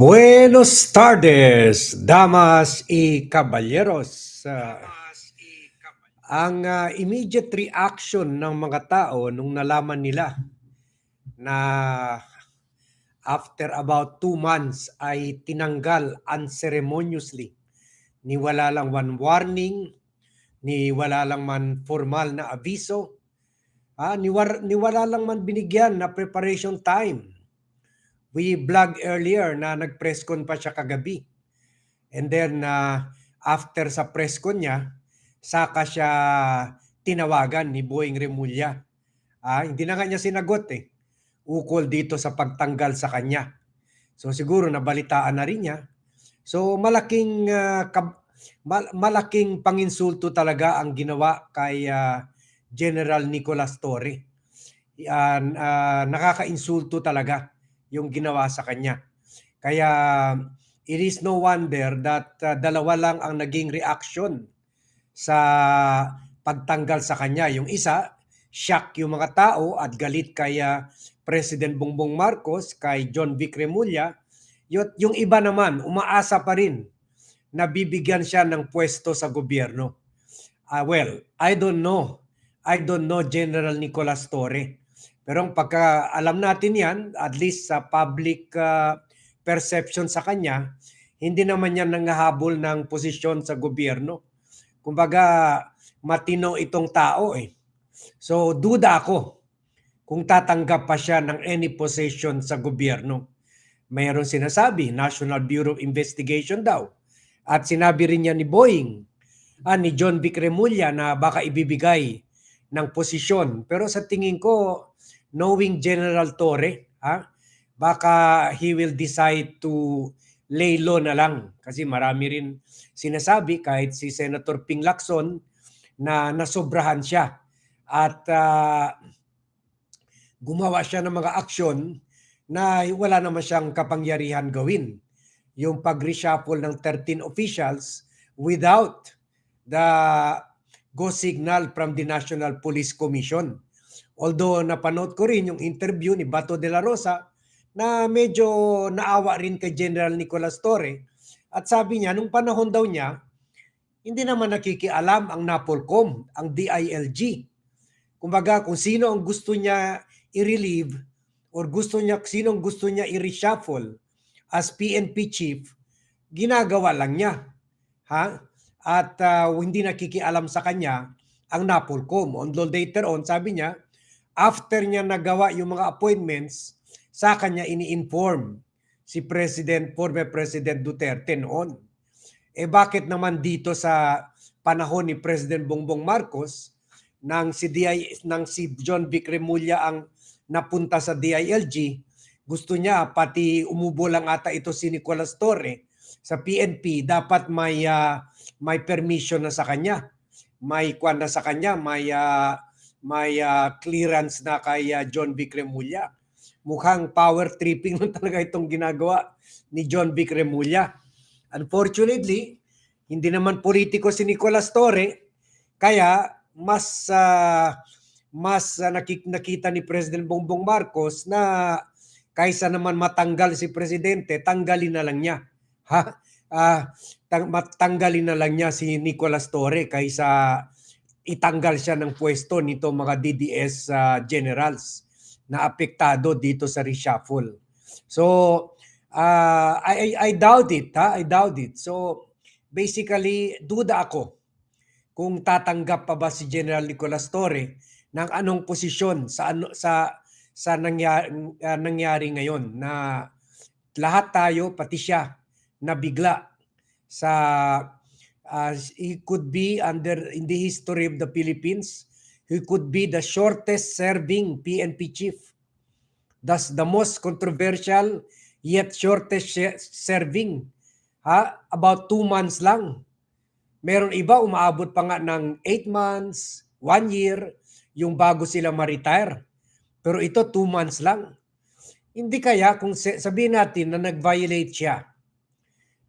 Buenos tardes, damas y caballeros. Ah, ang ah, immediate reaction ng mga tao nung nalaman nila na after about two months ay tinanggal unceremoniously ni wala lang one warning, ni wala lang man formal na aviso, ah, ni, war- ni wala lang man binigyan na preparation time we vlog earlier na nag-press pa siya kagabi. And then uh, after sa press con niya, saka siya tinawagan ni Boeing Remulla. Ah, hindi na nga niya sinagot eh. Ukol dito sa pagtanggal sa kanya. So siguro nabalitaan na rin niya. So malaking ah, kab- mal- malaking panginsulto talaga ang ginawa kay ah, General Nicolas Torre. Yan, ah, nakakainsulto talaga yung ginawa sa kanya. Kaya it is no wonder that uh, dalawa lang ang naging reaction sa pagtanggal sa kanya. Yung isa, shock yung mga tao at galit kay uh, President Bongbong Marcos, kay John Vic Remulla. Yung, iba naman, umaasa pa rin na bibigyan siya ng pwesto sa gobyerno. Ah, well, I don't know. I don't know General Nicolas Torre. Pero ang pagka alam natin yan, at least sa public uh, perception sa kanya, hindi naman yan nangahabol ng posisyon sa gobyerno. Kumbaga, matino itong tao eh. So, duda ako kung tatanggap pa siya ng any position sa gobyerno. Mayroon sinasabi, National Bureau of Investigation daw. At sinabi rin niya ni Boeing, ah, ni John Vic Remulla na baka ibibigay ng posisyon. Pero sa tingin ko, knowing General Torre, ha, baka he will decide to lay low na lang. Kasi marami rin sinasabi, kahit si Senator Ping Lacson, na nasobrahan siya. At ah, gumawa siya ng mga aksyon na wala naman siyang kapangyarihan gawin. Yung pag-reshuffle ng 13 officials without the go signal from the National Police Commission. Although napanood ko rin yung interview ni Bato de la Rosa na medyo naawa rin kay General Nicolas Torre at sabi niya nung panahon daw niya hindi naman nakikialam ang NAPOLCOM, ang DILG. Kumbaga kung sino ang gusto niya i-relieve or gusto niya sino ang gusto niya i-reshuffle as PNP chief, ginagawa lang niya. Ha? At ah, hindi nakikialam sa kanya ang NAPOLCOM. Although later on, sabi niya, after niya nagawa yung mga appointments, sa kanya ini-inform si President, former President Duterte noon. Eh bakit naman dito sa panahon ni President Bongbong Marcos, nang si, DI, nang si John Vic Remulla ang napunta sa DILG, gusto niya pati umubo lang ata ito si Nicolas Torre sa PNP, dapat may ah, may permission na sa kanya. May kwan na sa kanya, may ah, may ah, clearance na kay ah, John Vic Remulla. Mukhang power tripping lang talaga itong ginagawa ni John Vic Remulla. Unfortunately, hindi naman politiko si Nicolas Torre, kaya mas ah, mas nakik- nakita ni President Bongbong Marcos na kaysa naman matanggal si presidente, tanggalin na lang niya. Ha? Ah, tang- matanggalin na lang niya si Nicolas Torre kaysa itanggal siya ng pwesto nito mga DDS ah, generals na apektado dito sa reshuffle. So, ah, I, I, doubt it, ha? I doubt it. So, basically, duda ako kung tatanggap pa ba si General Nicolas Torre ng anong posisyon sa ano sa sa nangyari, nangyari ngayon na lahat tayo pati siya nabigla sa uh, he could be under in the history of the Philippines he could be the shortest serving PNP chief thus the most controversial yet shortest se- serving ha, about two months lang. Meron iba umaabot pa nga ng 8 months, 1 year, yung bago sila ma-retire. Pero ito 2 months lang. Hindi kaya kung sabihin natin na nag-violate siya,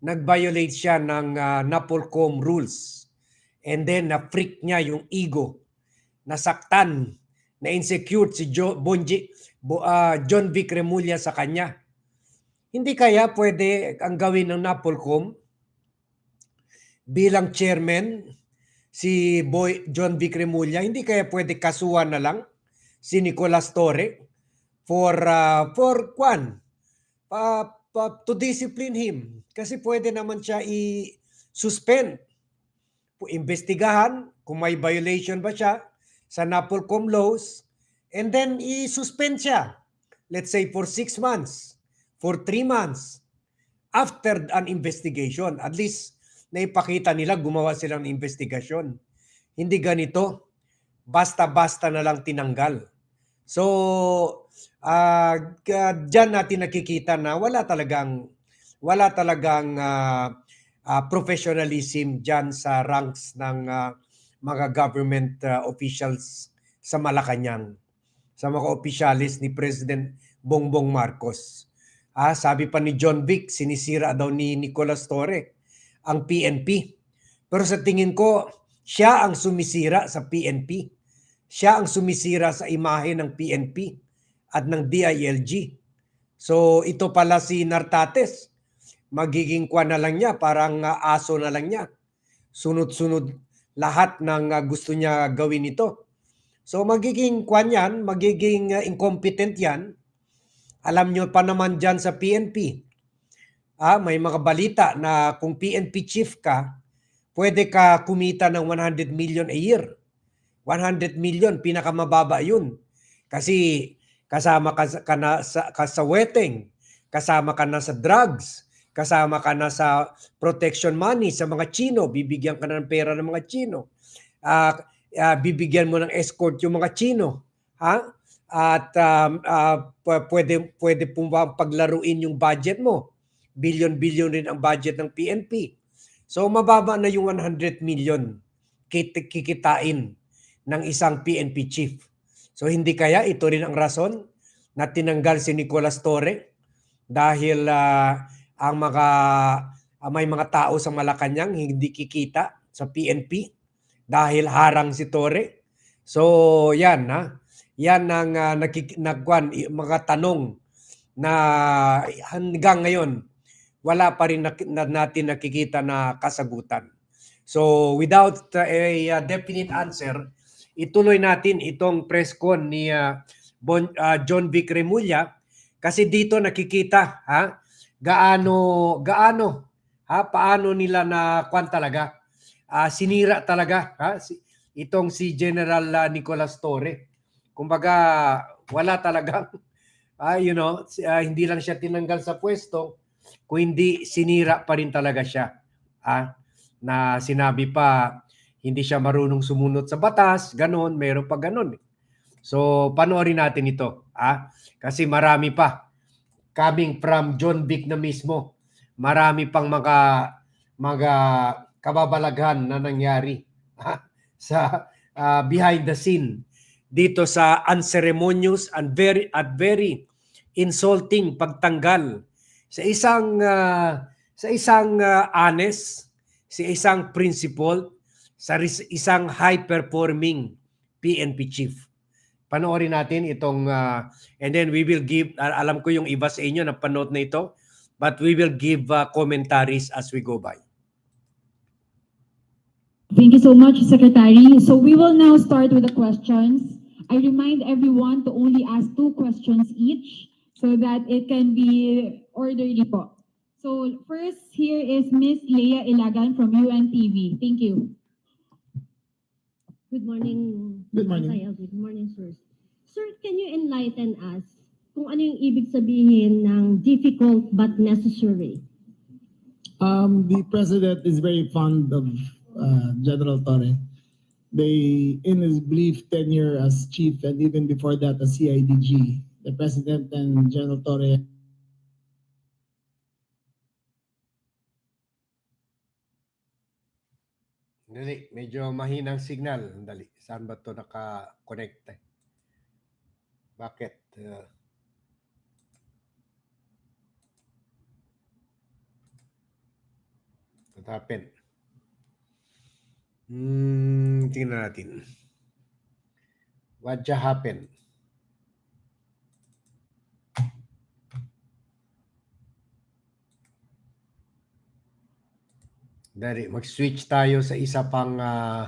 nag-violate siya ng uh, NAPOLCOM rules, and then na-freak niya yung ego, nasaktan, na-insecure si jo, Bonji, Bo, ah, John Vic Remulla sa kanya. Hindi kaya pwede ang gawin ng NAPOLCOM bilang chairman si Boy John Vic Remulla, hindi kaya pwede kasuhan na lang si Nicolas Torre for uh, for kwan? Pa- to discipline him. Kasi pwede naman siya i-suspend. Imbestigahan kung may violation ba siya sa NAPOLCOM laws and then i-suspend siya let's say for six months for three months after an investigation. At least naipakita nila gumawa sila ng investigasyon. Hindi ganito. Basta-basta na lang tinanggal. So ah uh, diyan natin nakikita na wala talagang wala talagang ah, ah, professionalism diyan sa ranks ng ah, mga government ah, officials sa Malacanang sa mga opisyalis ni President Bongbong Marcos. Ah, sabi pa ni John Vic, sinisira daw ni Nicolas Torre ang PNP. Pero sa tingin ko, siya ang sumisira sa PNP. Siya ang sumisira sa imahe ng PNP at ng DILG. So ito pala si Nartates. Magiging kwa na lang niya, parang ah, aso na lang niya. Sunod-sunod lahat ng ah, gusto niya gawin ito. So magiging kwan yan, magiging ah, incompetent yan. Alam nyo pa naman dyan sa PNP, ah, may mga balita na kung PNP chief ka, pwede ka kumita ng 100 million a year. 100 million, pinakamababa yun. Kasi kasama ka, ka na sa, ka sa wedding, kasama ka na sa drugs, kasama ka na sa protection money sa mga Chino, bibigyan ka na ng pera ng mga Chino. Ah, ah, bibigyan mo ng escort yung mga Chino. Ha? At um, p- pwede, pwede pong paglaruin yung budget mo. Billion-billion rin ang budget ng PNP. So mababa na yung 100 million kit- kikitain ng isang PNP chief. So hindi kaya ito rin ang rason na tinanggal si Nicolas Torre dahil ah, ang mga ah, may mga tao sa Malacanang hindi kikita sa PNP dahil harang si Torre. So yan ha. Yan ang uh, nakik- nagwan mga tanong na hanggang ngayon wala pa rin nak- na natin nakikita na kasagutan. So without uh, a uh, definite answer, ituloy natin itong press con ni uh, Bon, uh, John Vic Remulla kasi dito nakikita ha gaano gaano ha paano nila na kwan talaga ah, sinira talaga ha si, itong si General uh, Nicolas Torre. Kumbaga wala talaga ah, you know ah, hindi lang siya tinanggal sa pwesto kung hindi sinira pa rin talaga siya. Ah, na sinabi pa hindi siya marunong sumunod sa batas, ganon, meron pa ganon. eh. So, panoorin natin ito. Ah? Kasi marami pa. Coming from John Vic na mismo. Marami pang mga, mga kababalaghan na nangyari ah, sa ah, behind the scene dito sa unceremonious and very at very insulting pagtanggal sa isang ah, sa isang ah, honest, sa isang principled, sa isang high performing PNP chief. Panoorin natin itong ah, and then we will give ah, alam ko yung iba sa inyo na panood na ito but we will give ah, commentaries as we go by. Thank you so much, Secretary. So we will now start with the questions. I remind everyone to only ask two questions each so that it can be orderly po. So first here is Miss Leia Ilagan from UNTV. Thank you. Good morning. Good morning. Good morning, sir. Sir, can you enlighten us kung ano yung ibig sabihin ng difficult but necessary? Um, the president is very fond of uh, General Torre. They, in his brief tenure as chief and even before that as CIDG, the president and General Torre Dali, medyo mahinang signal. Dali, saan ba to naka-connect? eh? Bakit? Uh, what happened? Hmm, tingnan natin. What just happened? Dari, mag-switch tayo sa isa pang ah,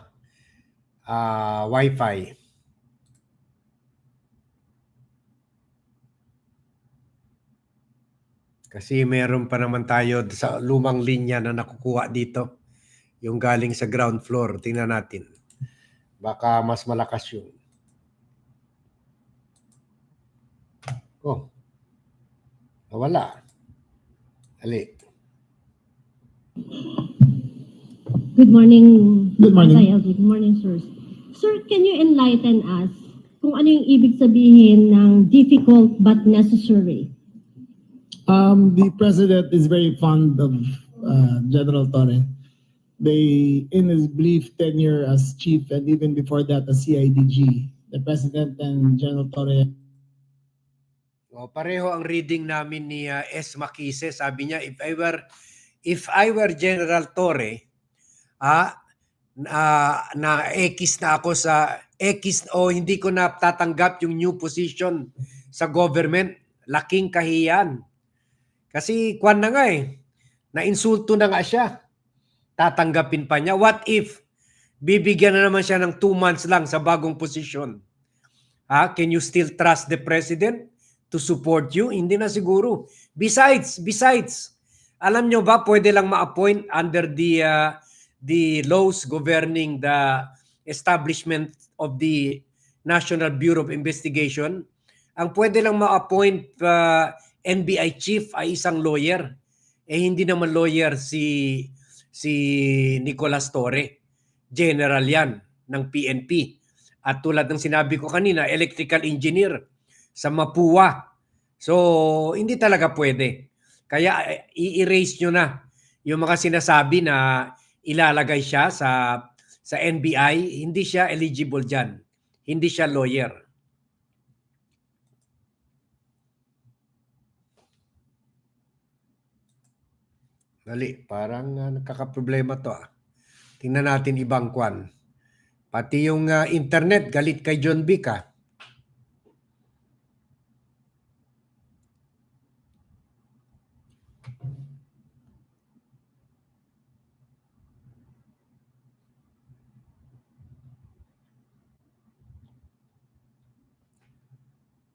ah, Wi-Fi. Kasi meron pa naman tayo sa lumang linya na nakukuha dito. Yung galing sa ground floor. Tingnan natin. Baka mas malakas yun. Oh. Nawala. Dali. Good morning. Good morning. Good morning, sir. Sir, can you enlighten us kung ano yung ibig sabihin ng difficult but necessary? Um, the president is very fond of uh, General Torre. They, in his brief tenure as chief and even before that as CIDG, the president and General Torre O, pareho ang reading namin ni ah, S. Makise. Sabi niya, if I were, if I were General Torre, ah, na, na X na ako sa X o hindi ko na tatanggap yung new position sa government, laking kahiyan. Kasi kwan na nga eh, na-insulto na nga siya. Tatanggapin pa niya. What if bibigyan na naman siya ng two months lang sa bagong posisyon? Ha? Can you still trust the president to support you? Hindi na siguro. Besides, besides, alam nyo ba pwede lang ma-appoint under the uh, the laws governing the establishment of the National Bureau of Investigation? Ang pwede lang ma-appoint uh, NBI chief ay isang lawyer. Eh hindi naman lawyer si si Nicolas Torre. General yan ng PNP. At tulad ng sinabi ko kanina, electrical engineer sa Mapua. So, hindi talaga pwede. Kaya eh, i-erase nyo na yung mga sinasabi na ilalagay siya sa sa NBI, hindi siya eligible diyan. Hindi siya lawyer. Dali, parang uh, nagkakaproblema to ah. Tingnan natin ibang kwan. Pati yung ah, internet, galit kay John Vic ah.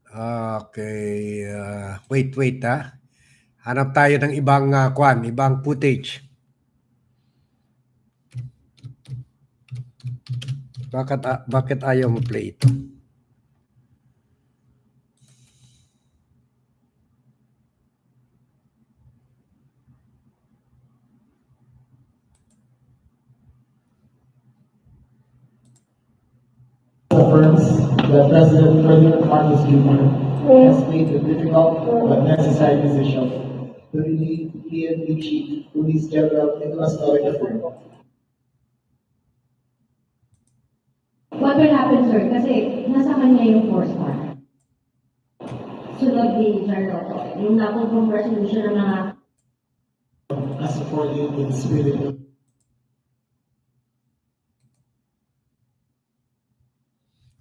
Okay, ah, wait, wait ah. Hanap tayo ng ibang ah, kwan, ibang footage. Bakit ah, bakit ayaw mo play ito? That President Ferdinand Marcos Jr. has made the difficult oh. oh. but necessary decision to relieve PNP Chief Police General Nicolas Torre. What will happen, sir? Kasi nasa kanya yung force bar. Sunod ni General Toy. Yung napong resolution ng mga as according to the spirit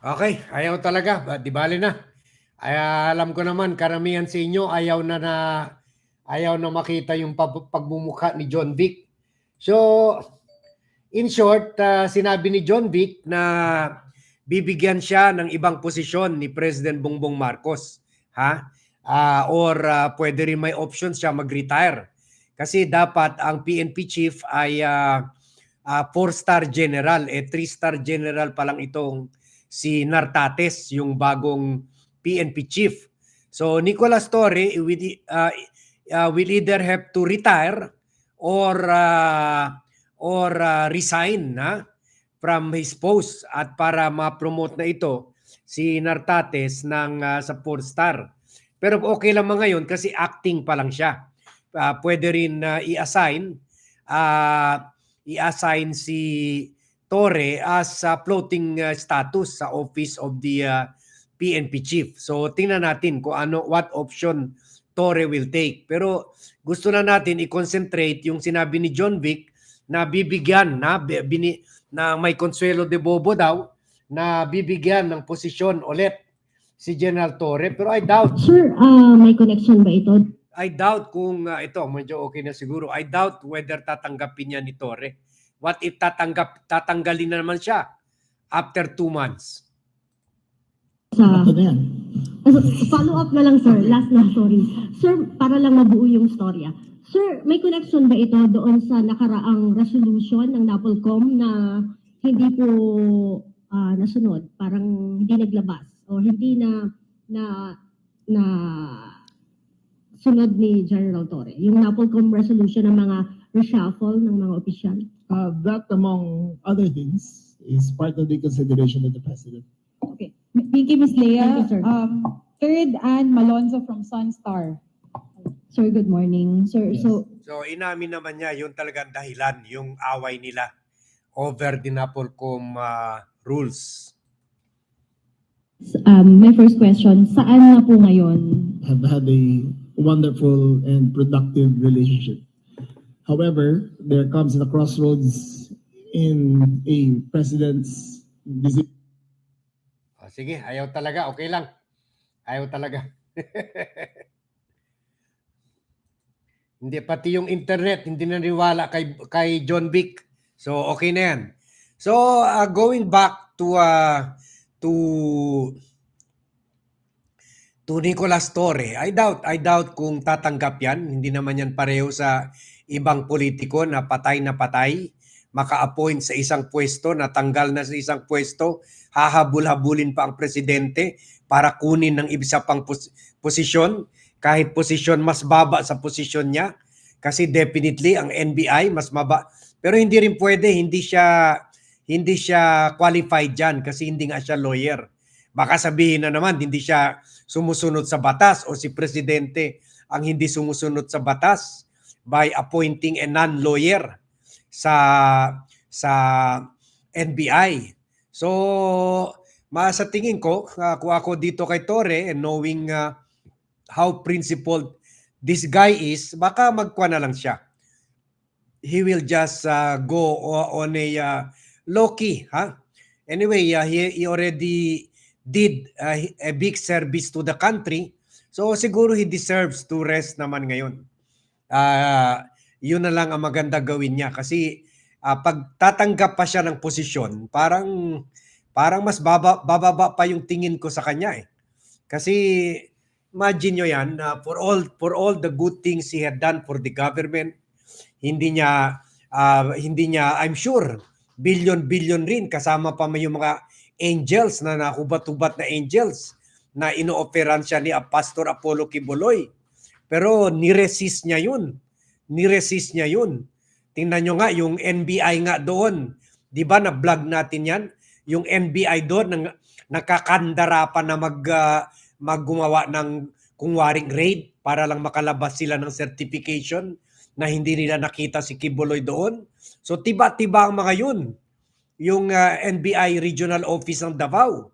Okay, ayaw talaga. Di bali na. Ay, alam ko naman, karamihan sa inyo ayaw na na ayaw na makita yung pag- pagbumukha ni John Vic. So, in short, ah, sinabi ni John Vic na bibigyan siya ng ibang posisyon ni President Bongbong Marcos. Ha? Ah, or ah, pwede rin may option siya mag-retire. Kasi dapat ang PNP chief ay ah, ah, four-star general. Eh, three-star general pa lang itong si Nartates, yung bagong PNP chief. So Nicolas Torre will, uh, uh, will either have to retire or uh, or uh, resign na from his post at para ma-promote na ito si Nartates ng uh, sa four star. Pero okay lang mga ngayon kasi acting pa lang siya. Uh, pwede rin uh, i-assign uh, i-assign si Torre as uh, floating uh, status sa office of the uh, PNP chief. So tingnan natin kung ano what option Torre will take. Pero gusto na natin i-concentrate yung sinabi ni John Vic na bibigyan na bi- bini, na may Consuelo de Bobo daw na bibigyan ng posisyon ulit si General Torre pero I doubt Sir, ah, may connection ba ito? I doubt kung uh, ito medyo okay na siguro I doubt whether tatanggapin niya ni Torre what if tatanggap tatanggalin na naman siya after two months? Sa follow up na lang sir, last na sorry. Sir, para lang mabuo yung storya. Sir, may connection ba ito doon sa nakaraang resolution ng NAPOLCOM na hindi po ah, nasunod, parang hindi naglabas o hindi na na na sunod ni General Torre, yung NAPOLCOM resolution ng mga reshuffle ng mga opisyal. Uh, that among other things is part of the consideration of the president. Okay. Thank you, Ms. Leah. Thank you, sir. Um, third, Ann Malonzo from Sunstar. Sir, good morning. Sir, Yes. so so inamin naman niya yun talagang dahilan yung away nila over the Napolcom uh, rules um, my first question, saan na po ngayon Have had a wonderful and productive relationship. However, there comes a crossroads in a president's decision. Oh, sige, ayaw talaga, okay lang. Ayaw talaga. hindi pati yung internet, hindi naniwala kay kay John Vic. So okay na 'yan. So uh, going back to uh, to to Nicolas Torre, I doubt I doubt kung tatanggap 'yan. Hindi naman 'yan pareho sa ibang politiko na patay na patay maka-appoint sa isang pwesto, natanggal na sa isang pwesto, hahabol-habulin pa ang presidente para kunin ng isa pang pos- posisyon, kahit posisyon mas baba sa posisyon niya. Kasi definitely ang NBI mas maba. Pero hindi rin pwede, hindi siya hindi siya qualified diyan kasi hindi nga siya lawyer. Baka sabihin na naman hindi siya sumusunod sa batas o si presidente ang hindi sumusunod sa batas by appointing a non-lawyer sa sa NBI. So, sa tingin ko, uh, kung ako dito kay Torre and knowing uh, how principled this guy is, baka magkwa na lang siya. He will just uh, go on a uh, low key, ha? Anyway, uh, he, he already did uh, a big service to the country. So siguro he deserves to rest naman ngayon. Ah, yun na lang ang maganda gawin niya kasi ah, pag tatanggap pa siya ng posisyon, parang parang mas baba, bababa pa yung tingin ko sa kanya eh. Kasi imagine nyo yan, na for all for all the good things he had done for the government, hindi niya ah, hindi niya I'm sure billion billion rin kasama pa may yung mga angels na nakubat-ubat na angels na inooperan siya ni Pastor Apollo Kibuloy. Pero niresist niya yun. Niresist niya yun. Tingnan nyo nga, yung NBI nga doon. Di ba na-vlog natin yan? Yung NBI doon, nang, nakakandara pa na mag, ah, maggumawa ng kungwaring raid para lang makalabas sila ng certification na hindi nila nakita si Kibuloy doon. So tiba-tiba ang mga yun. Yung ah, NBI Regional Office ng Davao.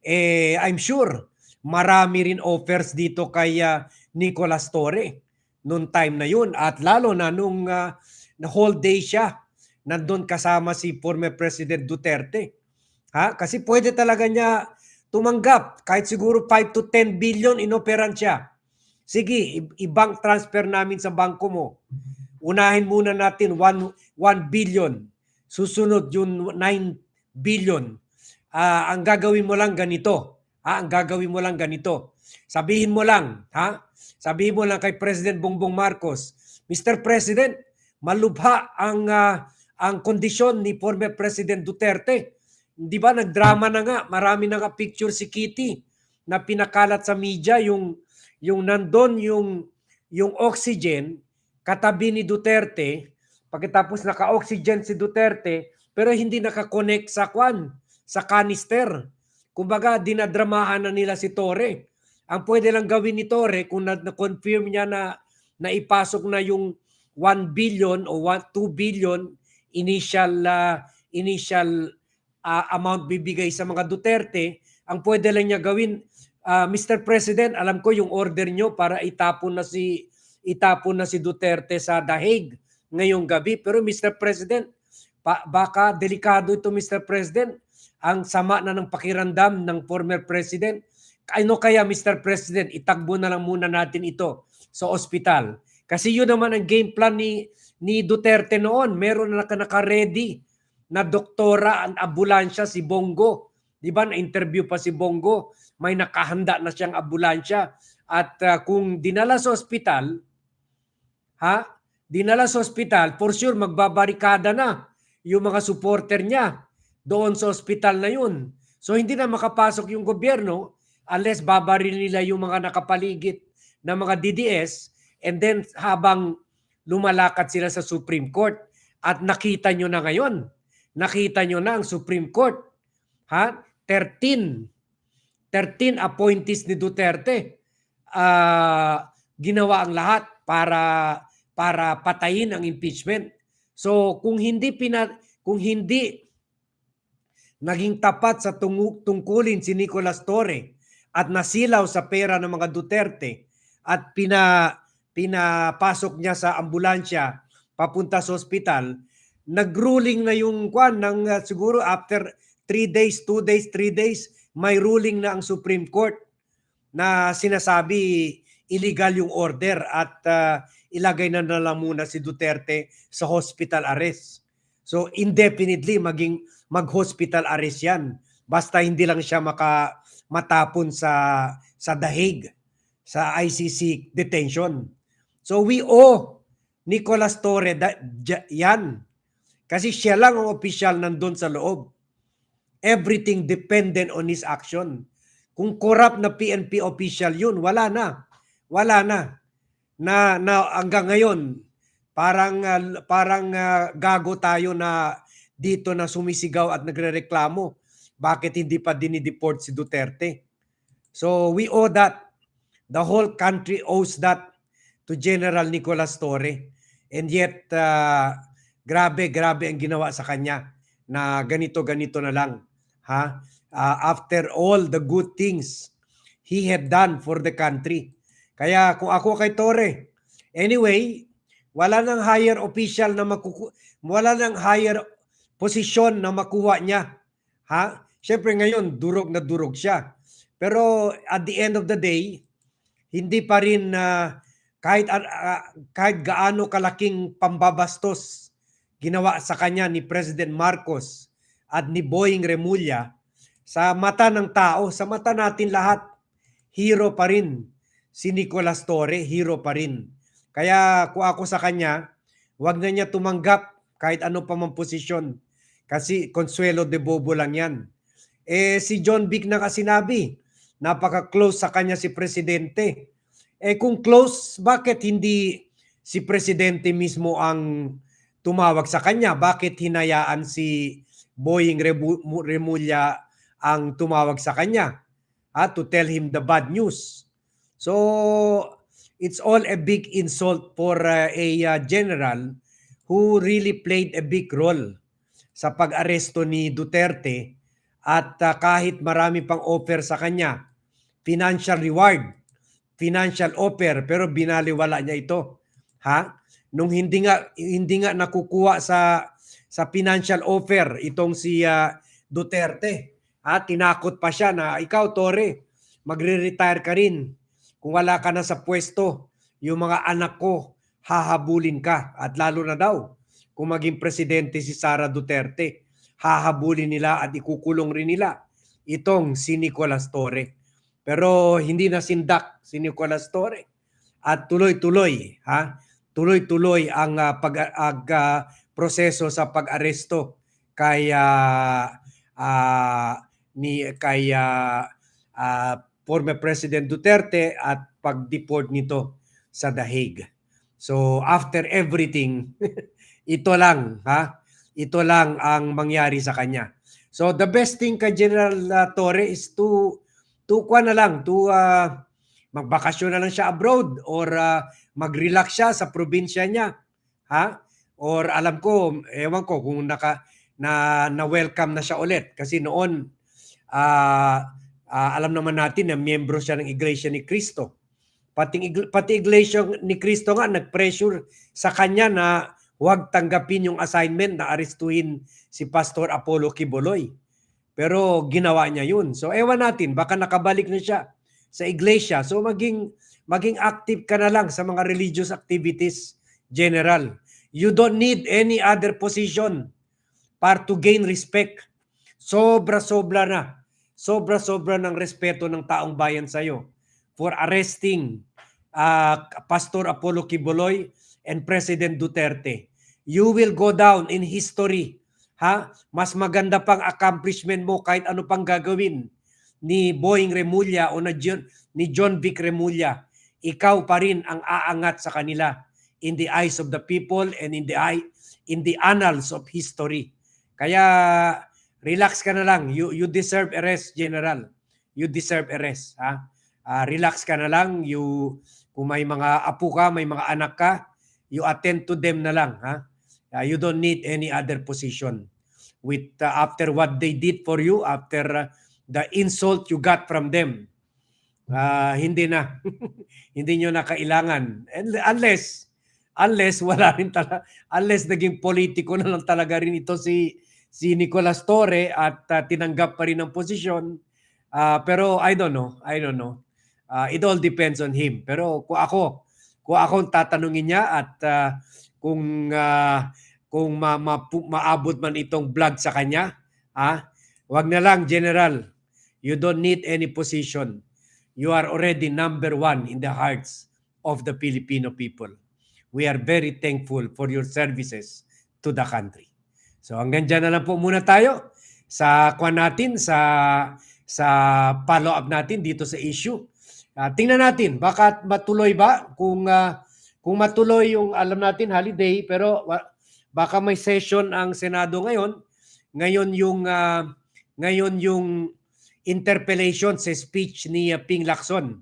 Eh, I'm sure marami rin offers dito kay ah, Nicolas Torre noong time na yun. At lalo na nung ah, na whole day siya, nandun kasama si former President Duterte. Ha? Kasi pwede talaga niya tumanggap kahit siguro 5 to 10 billion inoperan siya. Sige, i-bank transfer namin sa bangko mo. Unahin muna natin 1, 1 billion. Susunod yung 9 billion. Ah, ang gagawin mo lang ganito. Ha? Ang gagawin mo lang ganito. Sabihin mo lang, ha? Sabihin mo lang kay President Bongbong Marcos, Mr. President, malubha ang ah, ang kondisyon ni former President Duterte. Di ba nagdrama na nga, marami na nga picture si Kitty na pinakalat sa media yung yung nandun yung yung oxygen katabi ni Duterte pagkatapos naka-oxygen si Duterte pero hindi nakakonect sa kwan sa canister. Kumbaga dinadramahan na nila si Torre. Ang pwede lang gawin ni Torre kung na- na-confirm niya na naipasok na yung 1 billion o 1, 2 billion initial ah, initial ah, amount bibigay sa mga Duterte, ang pwede lang niya gawin, ah, Mr. President, alam ko yung order nyo para itapon na si itapon na si Duterte sa dahig ngayong gabi. Pero Mr. President, pa, baka delikado ito Mr. President. Ang sama na ng pakiramdam ng former president. Ano kaya Mr. President, itagbo na lang muna natin ito sa ospital. Kasi yun naman ang game plan ni ni Duterte noon. Meron na naka-ready na doktora ang ambulansya si Bongo. Di ba? Na-interview pa si Bongo. May nakahanda na siyang ambulansya. At uh, kung dinala sa ospital, ha? Dinala sa ospital, for sure magbabarikada na yung mga supporter niya doon sa ospital na yun. So hindi na makapasok yung gobyerno unless babaril nila yung mga nakapaligid na mga DDS and then habang lumalakad sila sa Supreme Court at nakita nyo na ngayon, nakita nyo na ang Supreme Court. Ha? 13 13 appointees ni Duterte ah, ginawa ang lahat para para patayin ang impeachment. So kung hindi pina, kung hindi naging tapat sa tungu- tungkulin si Nicolas Torre at nasilaw sa pera ng mga Duterte at pina pinapasok niya sa ambulansya papunta sa ospital, nagruling na yung kwan ng uh, siguro after 3 days, 2 days, 3 days, may ruling na ang Supreme Court na sinasabi illegal yung order at uh, ilagay na na lang muna si Duterte sa hospital arrest. So indefinitely maging mag-hospital arrest yan. Basta hindi lang siya maka matapon sa sa dahig sa ICC detention. So we owe Nicolas Torre da, ja- yan. Kasi siya lang ang opisyal nandun sa loob. Everything dependent on his action. Kung corrupt na PNP official yun, wala na. Wala na. Na, na hanggang ngayon, parang ah, parang ah, gago tayo na dito na sumisigaw at nagrereklamo. Bakit hindi pa dinideport si Duterte? So we owe that. The whole country owes that to General Nicolas Torre. And yet, ah, grabe, grabe ang ginawa sa kanya na ganito-ganito na lang. Ha? Ah, after all the good things he had done for the country. Kaya kung ako kay Torre, anyway, wala nang higher official na makuku wala nang higher posisyon na makuha niya. Ha? Siyempre ngayon, durog na durog siya. Pero at the end of the day, hindi pa rin na kahit ah, ah, kahit gaano kalaking pambabastos ginawa sa kanya ni President Marcos at ni Boying Remulla sa mata ng tao, sa mata natin lahat, hero pa rin si Nicolas Torre, hero pa rin. Kaya kung ako sa kanya, wag na niya tumanggap kahit ano pa mang posisyon. Kasi Consuelo de Bobo lang yan. Eh si John Vic na sinabi, napaka-close sa kanya si Presidente. Eh kung close, bakit hindi si Presidente mismo ang tumawag sa kanya? Bakit hinayaan si Boying Remulla ang tumawag sa kanya ah, to tell him the bad news? So, it's all a big insult for uh, a uh, general who really played a big role sa pag-aresto ni Duterte at uh, kahit marami pang offer sa kanya, financial reward, financial offer, pero binaliwala niya ito. Ha? Nung hindi nga hindi nga nakukuha sa sa financial offer itong si uh, Duterte, ha? tinakot pa siya na ikaw Tore, magre-retire ka rin. Kung wala ka na sa pwesto, yung mga anak ko hahabulin ka at lalo na daw kung maging presidente si Sara Duterte, hahabulin nila at ikukulong rin nila itong si Nicolas Torre. Pero hindi na sindak si Nicolas Torre at tuloy-tuloy ha tuloy-tuloy ang ah, pag ag, ah, proseso sa pag-aresto kay ah, ah, ni kay ah, ah, former President Duterte at pag-deport nito sa Dahig. So after everything, ito lang ha. Ito lang ang mangyari sa kanya. So the best thing kay General uh, Torre is to to kuha na lang to uh, magbakasyon na lang siya abroad or uh, mag-relax siya sa probinsya niya. Ha? Or alam ko, ewan ko kung naka na na-welcome na siya ulit kasi noon ah ah, alam naman natin na miyembro siya ng Iglesia ni Cristo. Pati, pati Iglesia ni Cristo nga nag-pressure sa kanya na huwag tanggapin yung assignment na arestuhin si Pastor Apollo Kiboloy. Pero ginawa niya yun. So ewan natin, baka nakabalik na siya sa iglesia. So maging maging active ka na lang sa mga religious activities general. You don't need any other position para to gain respect. Sobra-sobra na. Sobra-sobra ng respeto ng taong bayan sa iyo for arresting uh, Pastor Apollo Kiboloy and President Duterte. You will go down in history. Ha? Mas maganda pang accomplishment mo kahit ano pang gagawin ni Boeing Remulla o na John, ni John Vic Remulla. Ikaw pa rin ang aangat sa kanila in the eyes of the people and in the eye in the annals of history. Kaya relax ka na lang. You you deserve a rest, General. You deserve a rest, ha? Ah, relax ka na lang. You kung may mga apo ka, may mga anak ka, you attend to them na lang, ha? Ah, you don't need any other position. With uh, after what they did for you, after uh, the insult you got from them, ah, hindi na. hindi nyo na kailangan. And unless unless wala rin talaga unless naging politiko na lang talaga rin ito si si Nicolas Torre at uh, tinanggap pa rin ang posisyon. Ah, pero I don't know. I don't know. Ah, it all depends on him. Pero kung ako, kung ako tatanungin niya at ah, kung ah, kung ma, ma- maabot man itong vlog sa kanya, ah, wag na lang general. You don't need any position. You are already number one in the hearts of the Filipino people. We are very thankful for your services to the country. So hanggang dyan na lang po muna tayo sa kwan natin sa sa follow up natin dito sa issue. Ah, tingnan natin baka matuloy ba kung ah, kung matuloy yung alam natin holiday pero baka may session ang Senado ngayon. Ngayon yung ah, ngayon yung interpellation sa speech ni ah, Ping Lacson.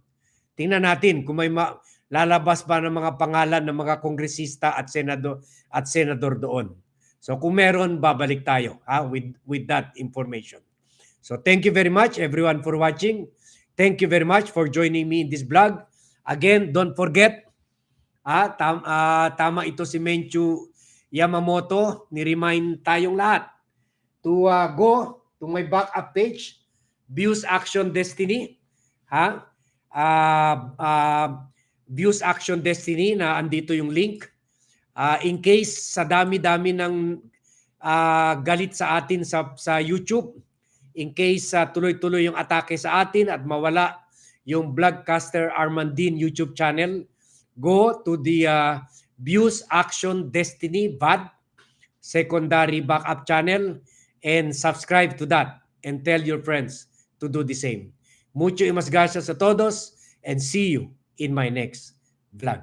Tingnan natin kung may ma- lalabas ba ng mga pangalan ng mga kongresista at senador at senador doon. So kung meron babalik tayo ha with with that information. So thank you very much everyone for watching. Thank you very much for joining me in this vlog. Again, don't forget ah, tam, ah, tama ito si Menchu Yamamoto, ni-remind tayong lahat to ah, go to my backup page, Views Action Destiny. Ha? Ah, ah, Views Action Destiny na andito yung link. Ah, in case sa dami-dami ng ah, galit sa atin sa sa YouTube, in case sa tuloy-tuloy yung atake sa atin at mawala yung Vlogcaster Armandin YouTube channel, go to the ah, Views Action Destiny VAD secondary backup channel and subscribe to that and tell your friends to do the same. Mucho y mas gracias a todos and see you in my next vlog.